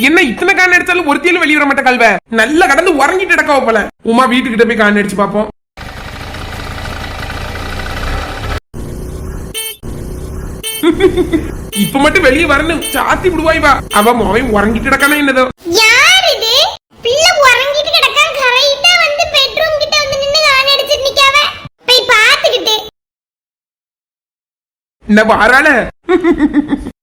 என்ன இத்தனை கான் அடிச்சாலும் ஒருத்தியில வெளிய வர மாட்டே கல்வ. நல்லா கடந்து உறங்கிட்டு கிடக்க போல. உமா வீட்டுக்கிட்ட போய் கான் அடிச்சு பாப்போம். இப்ப மட்டும் வெளியே வரணும். சாத்தி விடுவாய் வா. அவ மோவன் உறங்கிட்டு கிடக்கானே என்னதோ. யார் இது?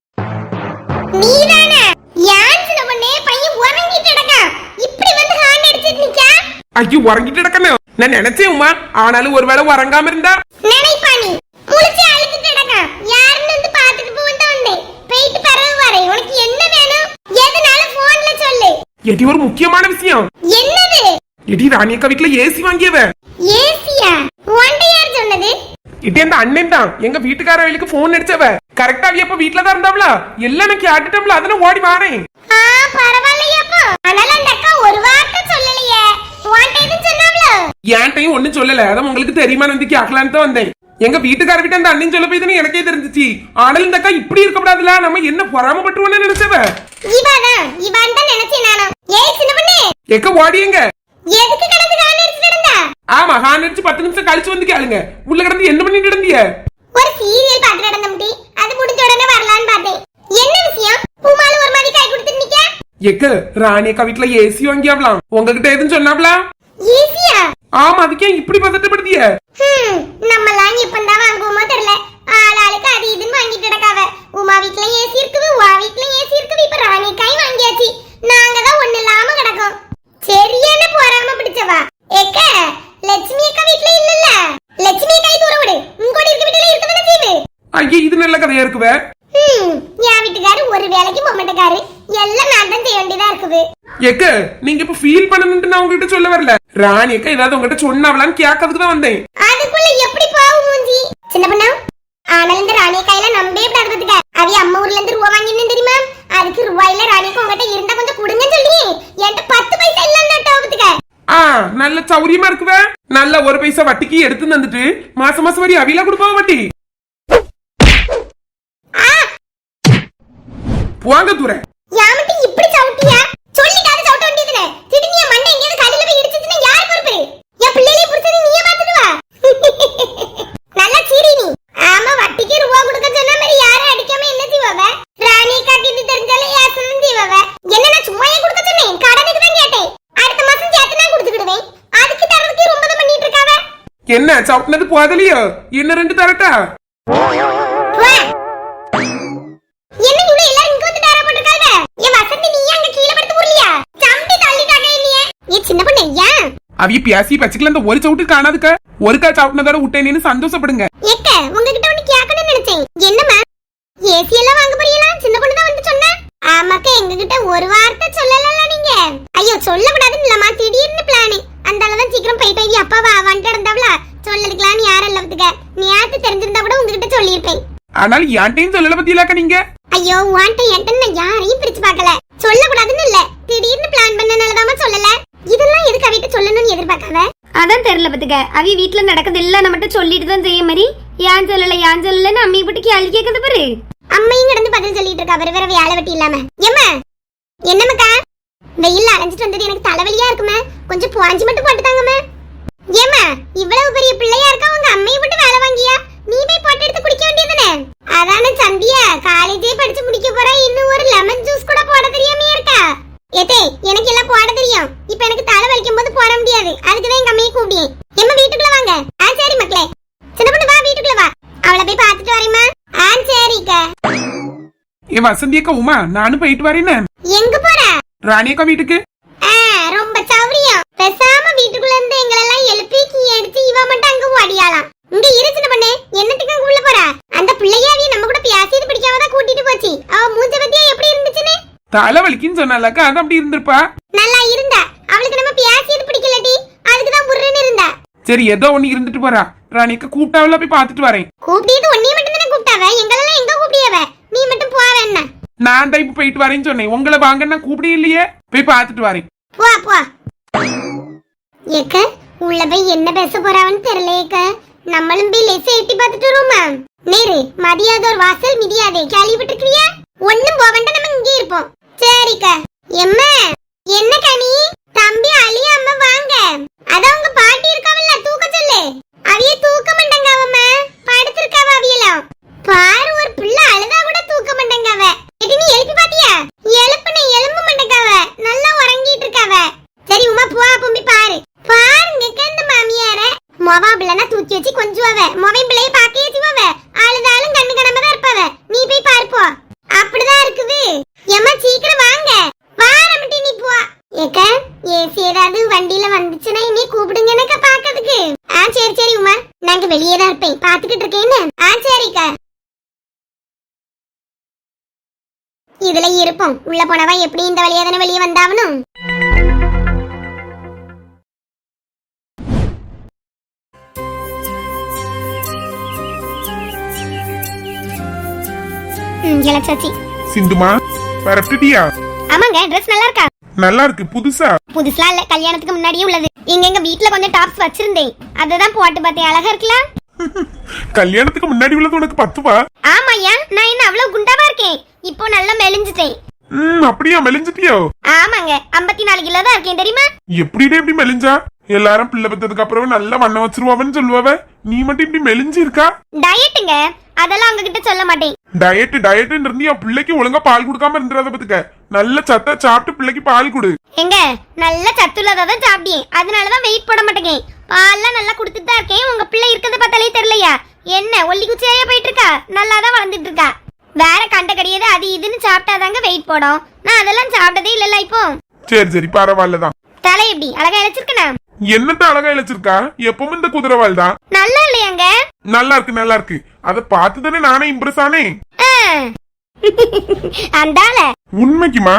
ஐயோ உறங்கிட்டு கிடக்கானே நான் நினைச்சேன் உமா ஆனாலும் ஒருவேளை உறங்காம இருந்தா? நினைப்பா நீ. முழிச்சு அழுத்திட்டு கிடக்கான். யாருன்னு வந்து பாத்துட்டு தான் வந்தேன். போயிட்டு பிறகு வரேன். உனக்கு என்ன வேணும்? எதனால போன்ல சொல்லு. எடி ஒரு முக்கியமான விஷயம். என்னது? எடி ராணியக்கா வீட்டுல ஏசி வாங்கியவ. ஏசியா? உன்ட யார் சொன்னது? இட்டே அந்த அண்ணன் தான். எங்க வீட்டுக்கார வயலுக்கு போன் அடிச்சவ. கரெக்டா அவ அப்ப வீட்டுல தான் இருந்தாவளா எல்லாம் நான் கேட்டுட்டோம்ல. அதனால ஓடி வாரேன். ஆ பரவாயில்லையா அப்போ ஆனாலும் அந்த அக்கா ஒரு வார்த்தை சொல்லலையே உன்ட்ட எதுவும் சொன்னாவளோ என்கிட்டயும் ஒண்ணும் சொல்லல. அதான் உங்களுக்கு தெரியுமா வந்து கேட்கலான்னு தான் வந்தேன். எங்க வீட்டுக்கார வீட்டு அந்த அண்ணன் சொல்ல போய் எனக்கே தெரிஞ்சிச்சு. ஆனாலும் இந்த அக்கா இப்படி இருக்கக்கூடாதுல நம்ம என்ன பொறாமப்பட்டுவோன்னு நினைச்சவ? இவாதான் இவான் தான் நினைச்சேன் நானும் ஏய் சின்ன பொண்ணு! எக்க ஓடியங்க எதுக்கு கடந்து இருந்தா ஆமா ஹான் அடிச்சு பத்து நிமிஷம் கழிச்சு வந்து கேளுங்க. உள்ள கிடந்து என்ன பண்ணிட்டு இருந்தீங்க ஒரு சீரியல் பார்த்துட்டு இருந்த முட்டி. அது முடிஞ்ச உடனே வரலான்னு பார்த்தேன். என்ன விஷயம்? பூமாலு ஒரு மாதிரி கை கொடுத்துட்டு நிக்க? எக்க ராணியக்கா வீட்டுல ஏசி வாங்கியாவலாம் உங்ககிட்ட எதுவும் ஈஸியா ஆமா அதுக்கே இப்படி பதட்டப்படுத்திய? நம்மலாம் எப்பந்தான் வாங்குவோமோ தெரியல. ஆள் ஆளுக்கு அது இதுன்னு வாங்கிட்டு கிடக்காவ. உமா வீட்ல ஏசி இருக்குது உவா வீட்ல ஏசி இருக்குது இப்ப ராணிக்காய் வாங்கியாச்சு. நாங்க தான் ஒண்ணு இல்லாம கிடக்கோம். சரியான போறாம பிடிச்சவா? ஏக்க லட்சுமி அக்கா வீட்ல இல்லல்ல? லட்சுமி அக்காய் தூர விடு. உங்க இருக்க வீட்டுல இருக்கதானே செய்வு ஐயே இது நல்ல கதையா இருக்குவே. என் வீட்டுக்காரு ஒரு வேலைக்கு போக மாட்டேக்காரு. எல்லாம் செய்ய வேண்டியதா இருக்குது. எக்க நீங்க இப்ப ஃபீல் பண்ணணும்னு நான் உங்ககிட்ட சொல்ல வரல. ராணி அக்கா ஏதாவது உங்ககிட்ட சொன்னாவலான்னு கேட்கறதுக்கு தான் வந்தேன். அதுக்குள்ள எப்படி பாவு மூஞ்சி? சின்ன பண்ணா ஆனால் இந்த ராணி கையில நம்பே பாத்துக்க. அவி அம்மா ஊர்ல இருந்து ரூபா வாங்கினு தெரியுமா? அதுக்கு ரூபாயில ராணிக்கு உங்ககிட்ட இருந்தா கொஞ்சம் கொடுங்க சொல்லி என்கிட்ட பத்து பைசா இல்லன்னு பாத்துக்க. ஆ நல்ல சௌரியமா இருக்குவே. நல்ல ஒரு பைசா வட்டிக்கு எடுத்து தந்துட்டு மாசம் மாசம் வரி அவிலா கொடுப்பாங்க வட்டி. போங்க தூர யாமட்டி இப்படி சவுட்டியா சொல்லிட்டாது சவுட்ட வேண்டியதுனே திடீர்னு என் மண்டை எங்கேயாவது கல்லுல போய் இடிச்சிச்சுன்னா யார் பொறுப்பு என் பிள்ளையிலே புடிச்சது நீயே பாத்துடுவா நல்லா சீரி நீ ஆமா வட்டிக்கு ரூபா கொடுக்க சொன்ன மாதிரி யாரும் அடிக்காம என்ன செய்வாவ ராணி காக்கு இது தெரிஞ்சாலே யாசனம் செய்வாவ என்ன நான் சும்மா ஏன் கொடுக்க சொன்னேன் கடனுக்கு தான் கேட்டேன் அடுத்த மாசம் சேர்த்து நான் கொடுத்துக்கிடுவேன் அதுக்கு தரதுக்கு ரொம்ப தான் பண்ணிட்டு இருக்காவ என்ன சவுட்டினது போதலையோ இன்னும் ரெண்டு தரட்டா வா. என்ன இவ்வளவு எல்லாரும் இங்க வந்து டேரா போட்டிருக்காங்க என் வசந்தி நீ அங்க கீழே படுத்து புரியலையா சம்பி தள்ளிட்டாங்க என்னைய. ஏ சின்ன பொண்ணு ஏன் அவிய பேசி பச்சிக்கல இந்த ஒரு சவுட்டு காணாதுக்க. ஒருக்கா சவுட்டினதோட விட்டேன்னு சந்தோஷப்படுங்க. எக்க உங்ககிட்ட ஒண்ணு கேட்கணும்னு நினைச்சேன். என்னம்மா ஏசி எல்லாம் வாங்க போறீங்களா? சின்ன பொண்ணு தான் வந்து சொன்னா. ஆமாக்கா எங்ககிட்ட ஒரு வார்த்தை சொல்லல நீங்க. ஐயோ சொல்லக்கூடாதுன்னு இல்லம்மா திடீர்னு பிளான் அந்த அளவுதான் சீக்கிரம் போய் போய் அப்பாவா வந்துட்டு இருந்தாவளா சொல்லதுக்கலான்னு யாரும் இல்லத்துக்க நீ யாருக்கு தெரிஞ்சிருந்தா கூட உங்ககிட்ட சொல்லியிருப்பேன். ஆனாலும் என்கிட்டயும் சொல்லல பத்தியிலாக்கா நீங்க? ஐயோ வாண்ட என்கிட்ட நான் யாரையும் பிரிச்சு பார்க்கல. சொல்லக்கூடாதுன்னு இல்ல. திடீர்னு பிளான் பண்ணனாலதாம சொல்லல. இதெல்லாம் எதுக்கு அவிட்ட சொல்லணும்னு எதிர்பார்க்காத? அதான் தெரியல பத்துக்க. அவி வீட்ல நடக்கிறது எல்லாம் நம்மகிட்ட சொல்லிட்டு தான் செய்ய மாதிரி. ஏன் சொல்லல ஏன் சொல்லலன்னு அம்மி போட்டு கேள்வி கேட்கறது பாரு. அம்மையும் கிடந்து பதில் சொல்லிட்டு இருக்கா. வேற வேற வேலை வெட்டி இல்லாம. எம்மா என்னம்மாக்கா? வெயில் அரைஞ்சிட்டு வந்தது எனக்கு தலைவலியா இருக்குமே. கொஞ்சம் புவாஞ்சி மட்டும் போட்டுதாங்கம்மா. ஏம்மா இவ்வளவு பெரிய பிள்ளையா இருக்கா உங்க அம்மையை போட்டு வேலை வாங்கியா? நீ போய் போட்டு எடுத்து குடிக்க வேண்டியதுதானே? அதானே சந்தியா காலேஜே படிச்சு முடிக்க போறா இன்னும் ஒரு லெமன் ஜூஸ் கூட போட தெரியாம இருக்கா? ஏத்தே எனக்கு எல்லாம் போட தெரியும். இப்ப எனக்கு தலை வலிக்கும் போது போட முடியாது. அதுக்குதான் எங்க அம்மையை கூப்பிடியேன் எம்மா வீட்டுக்குள்ள வாங்க. ஆ சரி மக்களே. சின்ன பொண்ணு வா வீட்டுக்குள்ள வா. அவளை போய் பார்த்துட்டு வரேம்மா. ஆ சரிக்கா. ஏ வசந்தி அக்கா உமா நானும் போயிட்டு வரேன்னு. எங்க போற? ராணி அக்கா வீட்டுக்கு. பேசாம வீட்டுக்குள்ள இருந்து எங்களெல்லாம் எழுப்பி கீ அடிச்சு இவ மட்டும் அங்க ஓடியாலாம் இங்க இரு சின்ன பண்ணு என்னத்துக்கு அங்க உள்ள போறா? அந்த பிள்ளையாவிய நம்ம கூட பேசிட்டு பிடிக்காம தான் கூட்டிட்டு போச்சு. அவ மூஞ்ச பத்தியா எப்படி இருந்துச்சுன்னு? தலை வலிக்குன்னு சொன்னாலக்கா அது அப்படி இருந்திருப்பா? நல்லா இருந்தா. அவளுக்கு நம்ம பேசியது பிடிக்கலடி. அதுக்கு தான் புர்ருன்னு இருந்தா. சரி ஏதோ ஒண்ணு இருந்துட்டு போறா. ராணி அக்கா கூப்பிட்டாவில போய் பார்த்துட்டு வரேன். கூப்பிட்டது ஒன்னே மட்டும் தானே கூப்பிட்டாவ? எங்களெல்லாம் எங்க கூப்பிடியவ? நீ மட்டும் போவ என்ன? நான் தான் இப்ப போயிட்டு வரேன்னு சொன்னேன். உங்களை வாங்கன்னா கூப்பிட இல்லையே. போய் பார்த்துட்டு வரேன். போ போ. ஏக்க உள்ள போய் என்ன பேச போறாவன்னு தெரியலையேக்க நம்மளும் போய் லேசா எட்டி பார்த்துட்டு வருவோமா? நேரு மதியாத ஒரு வாசல் மிதியாதே கேள்விப்பட்டிருக்கிறியா? ஒண்ணும் போக வேண்டாம் நம்ம இங்கே இருப்போம். சரிக்கா. எம்மா என்ன கனி? தம்பி அழியாம வாங்க. அதான் உங்க பாட்டி இருக்காவல்ல தூக்க சொல்லு அவிய தூக்க மாட்டாங்க அவம்மா படுத்திருக்காவ அவியலாம் பாரு ஒரு பிள்ளை அழுதா கூட தூக்க மாட்டாங்க அவ இது நீ எழுப்பி பாத்தியா எழுப்புன எலும்பு மாட்டேங்காவ நல்லா உறங்கிட்டு இருக்காவ சரி உமா போ பொம்பி பாரு பாருங்க இந்த மாமியார மொவா பிள்ளைனா தூக்கி வச்சு கொஞ்சுவாவ மொவையும் பிள்ளைய பாக்க வச்சுவாவ அழுதாலும் கண்ணு கடமை தான் இருப்பாவ நீ போய் பாருப்போ அப்படிதான் இருக்குது எம்மா சீக்கிரம் வாங்க வாரமட்டி நீ போ ஏக்க ஏசி ஏதாவது வண்டியில வந்துச்சுன்னா என்னை கூப்பிடுங்க எனக்கு பாக்கிறதுக்கு ஆ சரி சரி உமா. நாங்க வெளியே தான் இருப்பேன். பாத்துக்கிட்டு இருக்கேன்னு ஆ சரிக்கா. இதுல இருப்போம். உள்ள போனவா எப்படி இந்த வழியா தானே வெளியே வந்தாவணும்? இளச்சாச்சி சிந்துமா பரப்பிட்டியா? ஆமாங்க ட்ரெஸ் நல்லா இருக்கா? நல்லா இருக்கு புதுசா? புதுசுலாம் இல்ல கல்யாணத்துக்கு முன்னாடியே உள்ளது. எங்க எங்க வீட்ல கொஞ்சம் டாப்ஸ் வச்சிருந்தேன். அததான் போட்டு பார்த்தேன். அழகா இருக்கலாம் கல்யாணத்துக்கு முன்னாடி உள்ளது உனக்கு பத்துவா? ஆமாய்யா நான் என்ன அவ்வளவு குண்டாவா இருக்கேன்? இப்போ நல்லா மெலிஞ்சிட்டேன். ம் அப்படியா? மெலிஞ்சிட்டியோ? ஆமாங்க. 54 நாலு கிலோ தான் இருக்கேன். தெரியுமா? எப்படிடே இப்படி மெலிஞ்சா? எல்லாரும் பிள்ளை பெற்றதுக்கு அப்புறம் நல்ல வண்ணம் வச்சிருவாவன்னு சொல்லுவாவ. நீ மட்டும் இப்படி மெலிஞ்சு இருக்கா டயட்டுங்க அதெல்லாம் உங்ககிட்ட சொல்ல மாட்டேன். டயட் டயட்னு இருந்து என் பிள்ளைக்கு ஒழுங்கா பால் கொடுக்காம இருந்துடாத பத்துக்க. நல்ல சத்த சாப்பிட்டு பிள்ளைக்கு பால் கொடு. எங்க நல்ல சத்துள்ளதா தான் சாப்பிட்டேன். அதனாலதான் வெயிட் போட மாட்டேங்க பால்லாம் நல்லா கொடுத்துட்டு தான் இருக்கேன். உங்க பிள்ளை இருக்கிறத பார்த்தாலே தெரியலையா? என்ன ஒல்லி குச்சியாயே போயிட்டு இருக்கா நல்லா தான் வளர்ந்துட்டு இருக்கா வேற கண்ட கிடையாது அது இதுன்னு சாப்பிட்டாதாங்க வெயிட் போடும். நான் அதெல்லாம் சாப்பிட்டதே இல்லல்ல இப்போ. சரி சரி பரவாயில்லதான். தலை எப்படி? அழகா இழைச்சிருக்கனா என்னத்த அழகா இழைச்சிருக்கா? எப்பவும் இந்த குதிரைவால் தான். நல்லா இல்லையாங்க? நல்லா இருக்கு நல்லா இருக்கு. அத பார்த்து தானே நானே இம்ப்ரெஸ் ஆனேன். அந்தால உண்மைக்குமா?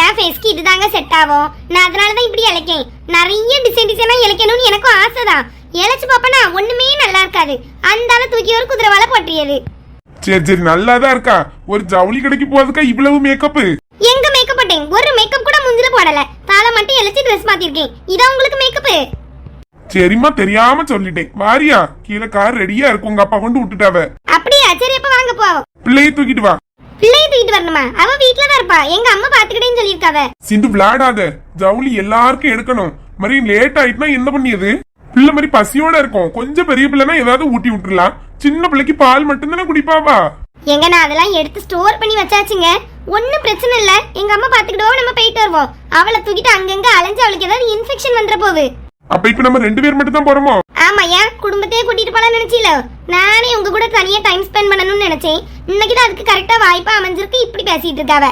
என் ஃபேஸ்க்கு இதுதாங்க செட் ஆகும். நான் அதனால தான் இப்படி இழைக்கேன் நிறைய டிசைன் டிசைனா இழைக்கணும்னு எனக்கும் ஆசைதான். இழைச்சு பாப்பனா ஒண்ணுமே நல்லா இருக்காது. அந்தால தூக்கி ஒரு குதிரை போட்டியது. சரி சரி நல்லா தான் இருக்கா? ஒரு ஜவுளி கடைக்கு போறதுக்கா இவ்வளவு மேக்கப் எங்க மேக்கப் போட்டேன்? ஒரு மேக்கப் கூட முஞ்சில போடல. தலை மட்டும் இழைச்சு ட்ரெஸ் மாத்திருக்கேன். இதான் உங்களுக்கு மேக்கப் சரிம்மா தெரியாம சொல்லிட்டேன். வாரியா கீழே கார் ரெடியா இருக்கு. உங்க அப்பா கொண்டு விட்டுட்டாவ. அப்படியா? சரி அப்ப வாங்க போவோம். பிள்ளையை தூக்கிட்டு வா. பிள்ளைய தூக்கிட்டு வரணுமா? அவ வீட்ல தான் இருப்பா. எங்க அம்மா பாத்துக்கிட்டேன்னு சொல்லியிருக்காவ சிந்து விளையாடாத. ஜவுளி எல்லாருக்கும் எடுக்கணும். மாதிரி லேட் ஆயிட்டுனா என்ன பண்ணியது? பிள்ளை மாதிரி பசியோட இருக்கும். கொஞ்சம் பெரிய பிள்ளைனா ஏதாவது ஊட்டி விட்டுறலாம். சின்ன பிள்ளைக்கு பால் மட்டும்தானே குடிப்பாவா? எங்க நான் அதெல்லாம் எடுத்து ஸ்டோர் பண்ணி வச்சாச்சுங்க. ஒன்னும் பிரச்சனை இல்ல. எங்க அம்மா பாத்துக்கிட்டோம். நம்ம போயிட்டு வருவோம். அவளை தூக்கிட்டு அங்கங்க அலைஞ்சு அவளுக்கு ஏதாவது இன்ஃபெக்ஷன் வந்துற போகுது. அப்ப இப்ப நம்ம ரெண்டு பேர் மட்டும் தான் போறோமோ? ஆமாய்யா குடும்பத்தையே கூட்டிட்டு போலாம் நினைச்சீல. நானே உங்க கூட தனியா டைம் ஸ்பெண்ட் பண்ணணும்னு நினைச்சேன். இன்னைக்கு தான் அதுக்கு கரெக்டா வாய்ப்பா அமைஞ்சிருக்கு இப்படி பேசிட்டு இருக்காவ.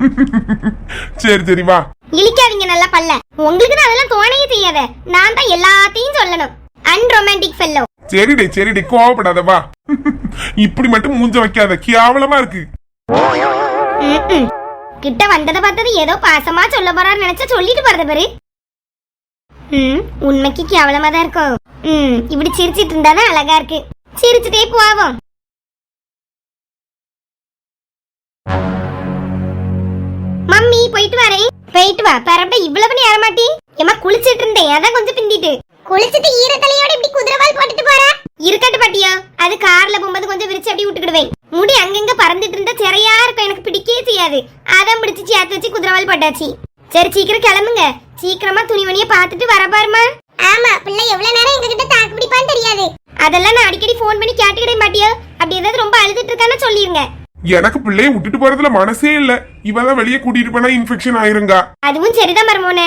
சரி சரி வா. இழிக்காதீங்க நல்லா பல்ல. உங்களுக்கு தான் அதெல்லாம் தோணையே செய்யாத. நான் தான் எல்லாத்தையும் சொல்லணும். அன்ரொமான்டிக் ஃபெல்லோ சரிடே சரிடே கோவப்படாத வா. இப்படி மட்டும் மூஞ்ச வைக்காத. கேவலமா இருக்கு. கிட்ட வந்ததை பார்த்தது ஏதோ பாசமா சொல்ல போறான்னு நினைச்சா சொல்லிட்டு போறத பாரு. ம் உண்மைக்கு கேவலமா தான் இருக்கும் ம் இப்படி சிரிச்சிட்டு இருந்தாதான் அழகா இருக்கு. சிரிச்சுட்டே போவோம். மம்மி போயிட்டு வரேன். போயிட்டு வா பரப்ப இவ்வளவு நேரம் மாட்டி ஏமா குளிச்சிட்டு இருந்தேன் அதான் கொஞ்சம் பிந்திட்டு. குளிச்சிட்டு ஈரத்தலையோட இப்படி குதிரவால் போட்டுட்டு போற? இருக்கட்டு பாட்டியா அது கார்ல போகும்போது கொஞ்சம் விரிச்சு அப்படி விட்டுக்கிடுவேன். முடி அங்கங்க பறந்துட்டு இருந்தா சிறையா இருக்கும் எனக்கு பிடிக்கவே செய்யாது. அதான் பிடிச்சி சேர்த்து வச்சு குதிரவால் போட்டாச்சு. சரி சீக்கிரம் கிளம்புங்க. சீக்கிரமா துணிமணியை பார்த்துட்டு வர பாருமா ஆமா பிள்ளை எவ்வளவு நேரம் எங்க கிட்ட தாக்கு பிடிப்பான்னு தெரியாது. அதெல்லாம் நான் அடிக்கடி ஃபோன் பண்ணி கேட்டுக்கிட்டே மாட்டியா? அப்படி ஏதாவது ரொம்ப அழுதுட்டு இருக்கான்னு சொல்லிருங்க. எனக்கு பிள்ளைய விட்டுட்டு போறதுல மனசே இல்ல. இவதான் வெளியே கூட்டிட்டு போனா இன்ஃபெக்ஷன் ஆயிருங்க. அதுவும் சரிதான் மருமோனே.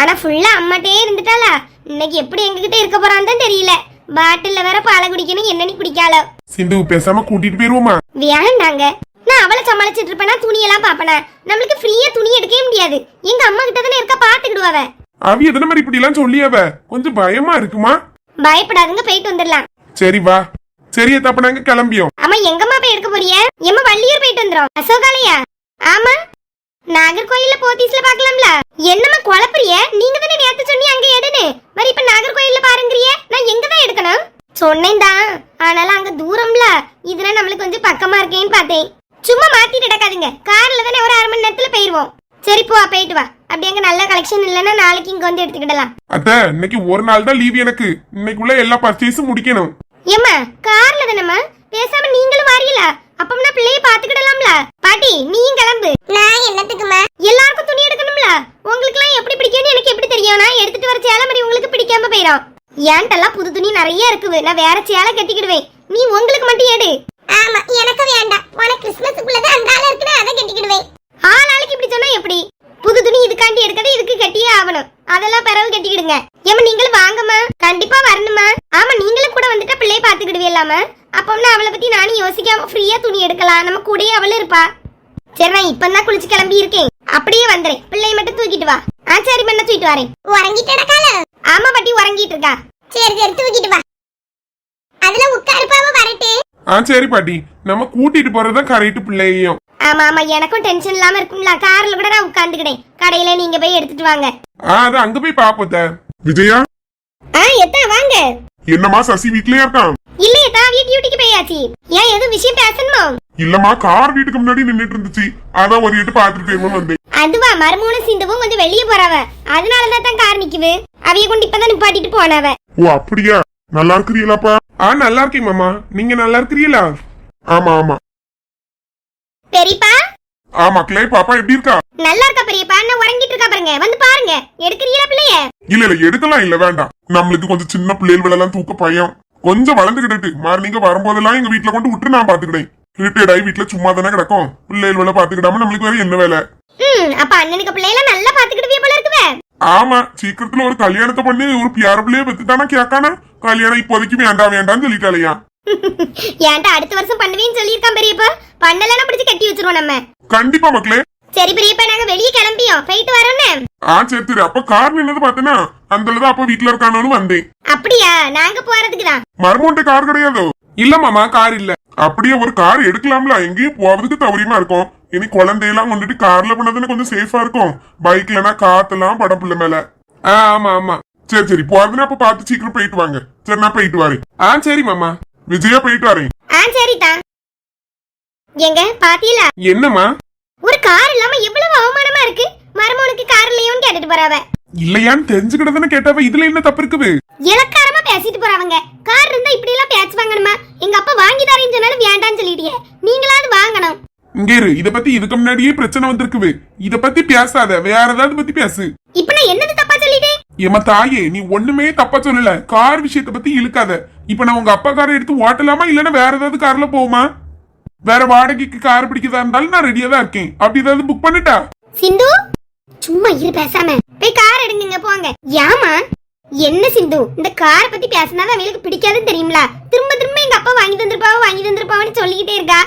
ஆனா ஃபுல்லா அம்மாட்டே இருந்துட்டாளா? இன்னைக்கு எப்படி எங்ககிட்ட இருக்க போறான்னு தான் தெரியல. பாட்டில்ல வேற பாலை குடிக்கணும் என்னன்னு குடிக்காளோ. சிந்து பேசாம கூட்டிட்டு போயிருவோமா? வேண்டாங்க நான் அவளை சமாளிச்சிட்டு இருப்பேனா துணியெல்லாம் பாப்பனா நம்மளுக்கு ஃப்ரீயா துணி எடுக்கவே முடியாது. எங்க அம்மா கிட்ட தானே இருக்க பாத்துக்கிடுவாவ அவ எதன மாதிரி இப்படி எல்லாம் சொல்லியாவ கொஞ்சம் பயமா இருக்குமா? பயப்படாதுங்க போயிட்டு வந்துடலாம். சரி வா. சரி அப்ப நாங்க கிளம்பியோம். அம்மா எங்கம்மா போய் எடுக்க போறிய? எம்மா வள்ளியூர் போயிட்டு வந்துரும். அசோகாலயா? ஆமா. நாகர்கோயில்ல போத்தீஸ்ல பாக்கலாம்ல என்னம்மா குழப்பறிய? நீங்க தானே நேத்து சொன்னி அங்க எடுன்னு. மாதிரி இப்ப நாகர்கோயில்ல பாருங்கறிய. நான் எங்க தான் எடுக்கணும்? சொன்னேன் தான். ஆனாலும் அங்க தூரம்ல. இதுல நம்மளுக்கு கொஞ்சம் பக்கமா இருக்கேன்னு பார்த்தேன். சும்மா மாத்திட்டு நடக்காதீங்க. கார்ல தானே ஒரு அரை மணி நேரத்துல போயிருவோம். சரி போ போயிட்டு வா. அப்படி அங்க நல்ல கலெக்ஷன் இல்லைன்னா நாளைக்கு இங்க வந்து எடுத்துக்கிடலாம். அத்த இன்னைக்கு ஒரு நாள் தான் லீவ் எனக்கு. இன்னைக்குள்ள எல்லா பர்ச்சேஸும் முடிக்கணும். ஏம்மா கார்ல தானேம்மா? பேசாம நீங்களும் வாரியலா அப்பம்னா பிள்ளைய பாத்துக்கிடலாம்ல பாட்டி நீயும் கிளம்பு. நான் என்னத்துக்குமா எல்லாருக்கும் துணி எடுக்கணும்ல. உங்களுக்கு எல்லாம் எப்படி பிடிக்கும்னு எனக்கு எப்படி தெரியும்? நான் எடுத்துட்டு வர சேலை மாதிரி உங்களுக்கு பிடிக்காம போயிடும் ஏன்ட்டெல்லாம் புது துணி நிறைய இருக்குது. நான் வேற சேலை கட்டிக்கிடுவேன். நீ உங்களுக்கு மட்டும் எடு. ஆமா எனக்கு வேண்டாம். உனக்கு கிறிஸ்மஸுக்குள்ளதான் அந்த ஆளு இருக்குன்னு அதை கட்டிக்கிடுவேன். ஆள் ஆளுக்கு இப்படி சொன்னா எப்படி? புது துணி இதுக்காண்டி எடுக்கறது இதுக்கு கட்டியே ஆகணும். அதெல்லாம் பிறகு கட்டிக்கிடுங்க. ஏமா நீங்களும் வாங்கம்மா. கண்டிப்பா வரணுமா ஆமா நீங்களும் கூட வந்துட்டா பிள்ளைய பாத்துக்கிடுவீங்களாம அப்போம்னா அவளை பத்தி நானும் யோசிக்காம ஃப்ரீயா துணி எடுக்கலாம். நம்ம கூடயே அவளும் இருப்பா. சரி நான் இப்பதான் குளிச்சு கிளம்பி இருக்கேன். அப்படியே வந்துறேன். பிள்ளைய மட்டும் தூக்கிட்டு வா. ஆ சரி பண்ண தூக்கிட்டு வரேன். உறங்கிட்டடா கால ஆமா பாட்டி உறங்கிட்டு இருக்கா. சரி சரி தூக்கிட்டு வா. அதுல உட்காருப்பாவ வரட்டு. ஆ சரி பாட்டி. நம்ம கூட்டிட்டு போறதுதான் கரெக்ட் பிள்ளையையும். ஆமா ஆமா எனக்கும் டென்ஷன் இல்லாம இருக்கும்ல. கார்ல கூட நான் உட்காந்துக்கிட்டேன் கடையில நீங்க போய் எடுத்துட்டு வாங்க. அது அங்க போய் பாப்போத்த விஜயா? ஆ எத்தா வாங்க. என்னம்மா சசி வீட்லயே இருக்கான்? இல்லையே தான் வீட்டு டியூட்டிக்கு போயாச்சு. ஏன் எதுவும் விஷயம் பேசணுமோ? இல்லம்மா கார் வீட்டுக்கு முன்னாடி நின்னுட்டு இருந்துச்சு. அதான் ஒரு எட்டு பாத்துட்டு போயிருமோன்னு வந்தேன். அதுவா மறுமூணு சிந்துவும் கொஞ்சம் வெளியே போறவ. அதனாலதான் தான் கார் நிக்குது. அவைய கொண்டு இப்பதான் நிப்பாட்டிட்டு போனவ. ஓ அப்படியா? நல்லா இருக்கிறீங்களாப்பா? ஆ நல்லா இருக்கேன் மாமா. நீங்க நல்லா இருக்கிறீங்களா? ஆமா ஆமா. பெரியப்பா? ஆ மக்களே பாப்பா எப்படி இருக்கா? நல்லா இருக்கா பெரியப்பா? நான் உறங்கிட்டு இருக்கா பாருங்க. வந்து பாருங்க. எடுக்கிறீங்களா பிள்ளைய? இல்ல இல்ல எடுக்கலாம் இல்ல வேண்டாம். நம்மளுக்கு கொஞ்சம் சின்ன பிள்ளைகள் எல்லாம் தூக்க பயம். கொஞ்சம் வளர்ந்துகிட்டு மாதிரி நீங்க வரும்போதெல்லாம் எங்க வீட்டுல கொண்டு விட்டு நான் பாத்துக்கிட்டேன் ரிட்டையர்ட் ஆகி வீட்டுல சும்மா தானே கிடக்கும். பிள்ளைகள் வேலை பாத்துக்கிடாம நம்மளுக்கு வேற என்ன வேலை? ம் அப்ப அண்ணனுக்கு பிள்ளையெல்லாம் நல்லா பாத்துக்கிட்டு போல இருக்குவே. ஆமா சீக்கிரத்துல ஒரு கல்யாணத்தை பண்ணி ஒரு பியார பிள்ளைய பெத்துட்டானா கேட்கானா கல்யாணம் இப்போதைக்கு வேண்டாம் வேண்டாம்னு சொல்லிட்டாலையா ஏன்டா அடுத்த வருஷம் பண்ணுவேன்னு சொல்லியிருக்கான் பெரியப்பா? பண்ணலன்னா பிடிச்சு கட்டி வச்சிருவோம் நம்ம. கண்டிப்பா மக்களே. சரி பெரியப்பா நாங்க வெளியே கிளம்பியோம். போயிட்டு வரோன்னு. ஆ சரி சரி. அப்ப கார் நின்னது பார்த்தனா அந்தலதான் அப்ப வீட்டுல இருக்கானு வந்தேன். அப்படியா? நாங்க போறதுக்கு தான். மர்மோண்ட கார் கிடையாதோ? இல்ல மாமா கார் இல்ல. அப்படியே ஒரு கார் எடுக்கலாம்ல. எங்கேயும் போவதுக்கு தவறியமா இருக்கும்? இனி குழந்தையெல்லாம் கொண்டுட்டு கார்ல பண்ணதுன்னு கொஞ்சம் சேஃபா இருக்கும். பைக்லனா காத்தெல்லாம் படம் பிள்ளை மேல. ஆ ஆமா ஆமா. சரி சரி. போறதுன்னா அப்ப பார்த்து சீக்கிரம் போயிட்டு வாங்க. சரி நான் போயிட்டு வரேன். ஆ சரி மாமா. விஜயா போயிட்டு வரேன் ஆ சரிதா. எங்க பாத்தீங்களா? என்னம்மா? ஒரு கார் இல்லாம எவ்வளவு அவமானமா இருக்கு? மருமகனுக்கு கார் இல்லையோன்னு கேட்டுட்டு போறவ இல்லையான்னு தெரிஞ்சுக்கிட்டதானே கேட்டாவ இதுல என்ன தப்பு இருக்குது? இலக்காரமா பேசிட்டு போறவங்க கார் இருந்தா இப்படி எல்லாம் பேச்சு வாங்கணுமா? எங்க அப்பா வாங்கி தரேன்னு சொன்னாலும் வேண்டாம்னு சொல்லிட்டியே. நீங்களாவது வாங்கணும். இங்க இரு. இத பத்தி இதுக்கு முன்னாடியே பிரச்சனை வந்திருக்குது. இத பத்தி பேசாத. வேற ஏதாவது பத்தி பேசு. இப்ப நான் என்னது தப்பா சொல்லிட்டேன் ஏமா தாயே நீ ஒண்ணுமே தப்பா சொல்லல. கார் விஷயத்த பத்தி இழுக்காத. இப்ப நான் உங்க அப்பா காரை எடுத்து ஓட்டலாமா இல்லன்னா வேற ஏதாவது கார்ல போகுமா? வேற வாடகைக்கு கார் பிடிக்கதா இருந்தாலும் நான் ரெடியா தான் இருக்கேன். அப்படி ஏதாவது புக் பண்ணிட்டா? சிந்து? சும்மா இரு பேசாம. போய் கார் எடுங்க போங்க. ஏமா என்ன சிந்து? இந்த காரை பத்தி பேசினாதான் அவங்களுக்கு பிடிக்காதுன்னு தெரியுங்களா திரும்ப திரும்ப எங்க அப்பா வாங்கி தந்திருப்பாவோ வாங்கி தந்திருப்பாவோன்னு சொல்லிக்கிட்டே இருக்கா.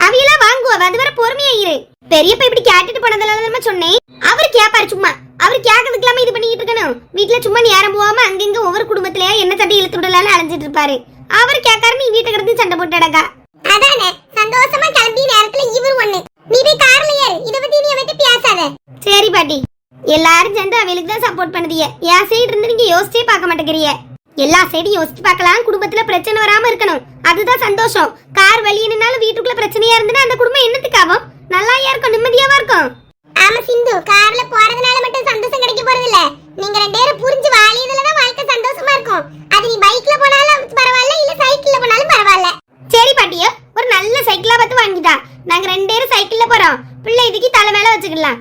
அவையெல்லாம் வாங்குவா அது வர பொறுமையா இரு. பெரியப்பா இப்படி கேட்டுட்டு போனதுனால சொன்னேன். அவர் கேப்பாரு சும்மா. அவர் கேட்கறதுக்கு இல்லாம இது பண்ணிக்கிட்டு இருக்கணும். வீட்டுல சும்மா நேரம் போகாம அங்கங்க ஒவ்வொரு குடும்பத்திலயா என்ன சட்டை இழுத்து விடலான்னு அலைஞ்சிட்டு இருப்பாரு. அவர் கேட்காரு நீ வீட்டை கிடந்து சண்டை போட்டு அடக்கா அதானே சந்தோஷமா கிளம்பிய நேரத்துல இவர் ஒண்ணு. நீ போய் கார்ல ஏறு. இத பத்தி நீ அவன்கிட்ட பேசாத. சரி பாட்டி. எல்லாரும் சேர்ந்து அவளுக்கு தான் சப்போர்ட் பண்ணுதிய. என் சைடு இருந்து நீங்க யோசிச்சே பார்க்க மாட்டேங்கிறீங்க. எல்லா சைடும் யோசிச்சு பார்க்கலாம். குடும்பத்துல பிரச்சனை வராம இருக்கணும். அதுதான் சந்தோஷம். கார் வழிய நின்னாலும் வீட்டுக்குள்ள பிரச்சனையா இருந்துன்னா அந்த குடும்பம் என்னத்துக்கு ஆகும்? நல்லாயா இருக்கும்? நிம்மதியாவா இருக்கும்? ஆமா சிந்து கார்ல போறதுனால மட்டும் சந்தோஷம் கிடைக்க போறது இல்ல நீங்க ரெண்டு பேரும் புரிஞ்சு வாழியதுலதான் வாழ்க்கை சந்தோஷமா இருக்கும். அது நீ பைக்ல போனாலும் பரவாயில்ல இல்ல சைக்கிள்ல போனாலும் பரவாயில்ல. சரி பாட்டியோ ஒரு நல்ல சைக்கிளா பார்த்து வாங்கிட்டா. நாங்க ரெண்டு பேரும் சைக்கிள்ல போறோம். பிள்ளை இதுக்கு தலை மேல வச்சுக்கலாம்.